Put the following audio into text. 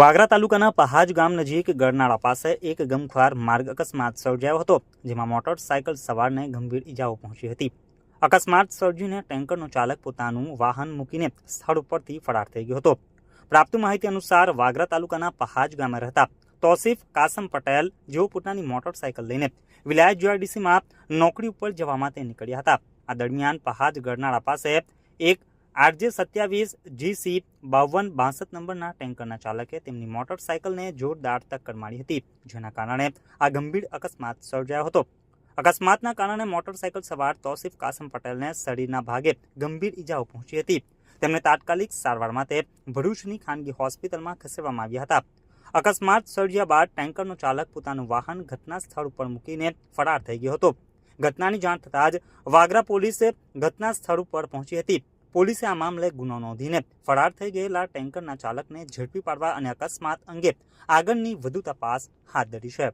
વાગરા તાલુકાના પહાજ ગામ નજીક ગરનાળા પાસે એક ગમખ્વાર માર્ગ અકસ્માત સર્જાયો હતો, જેમાં મોટરસાયકલ સવારને ગંભીર ઈજાઓ પહોંચી હતી. અકસ્માત સર્જીને ટેન્કરનો ચાલક પોતાનું વાહન મૂકીને સ્થળ ઉપરથી ફરાર થઈ ગયો હતો. પ્રાપ્ત માહિતી અનુસાર વાગરા તાલુકાના પહાજ ગામે રહેતા તોસીફ કાસમ પટેલ, જેઓ પોતાની મોટરસાયકલ લઈને વિલાયત જીઆરડીસીમાં નોકરી ઉપર જવા માટે નીકળ્યા હતા. આ દરમિયાન પહાજ ગરનાળા પાસે એક આરજે સત્યાવીસ જીસી બાવન, બાસઠ નંબરના ટેન્કરના ચાલકે તેમની મોટરસાયકલને જોરદાર ટક્કર મારી હતી, જેના કારણે આ ગંભીર અકસ્માત સર્જાયો હતો. અકસ્માતના કારણે મોટરસાયકલ સવાર તોસીફ કાસમ પટેલને શરીરના ભાગે ગંભીર ઈજાઓ પહોંચી હતી. તેમને તાત્કાલિક સારવાર માટે ભરૂચની ખાનગી હોસ્પિટલમાં ખસેડવામાં આવ્યા હતા. અકસ્માત સર્જ્યા બાદ ટેન્કરનો ચાલક પોતાનું વાહન ઘટના સ્થળ ઉપર મૂકીને ફરાર થઈ ગયો હતો. ઘટનાની જાણ થતાં જ વાગરા પોલીસે ઘટના સ્થળ ઉપર પહોંચી હતી. પોલીસે આ મામલે ગુનો નોંધીને ફરાર થઈ ગયેલા ટેન્કરના ચાલકને ઝડપી પાડવા અને અકસ્માત અંગે આગળની વધુ તપાસ હાથ ધરી છે.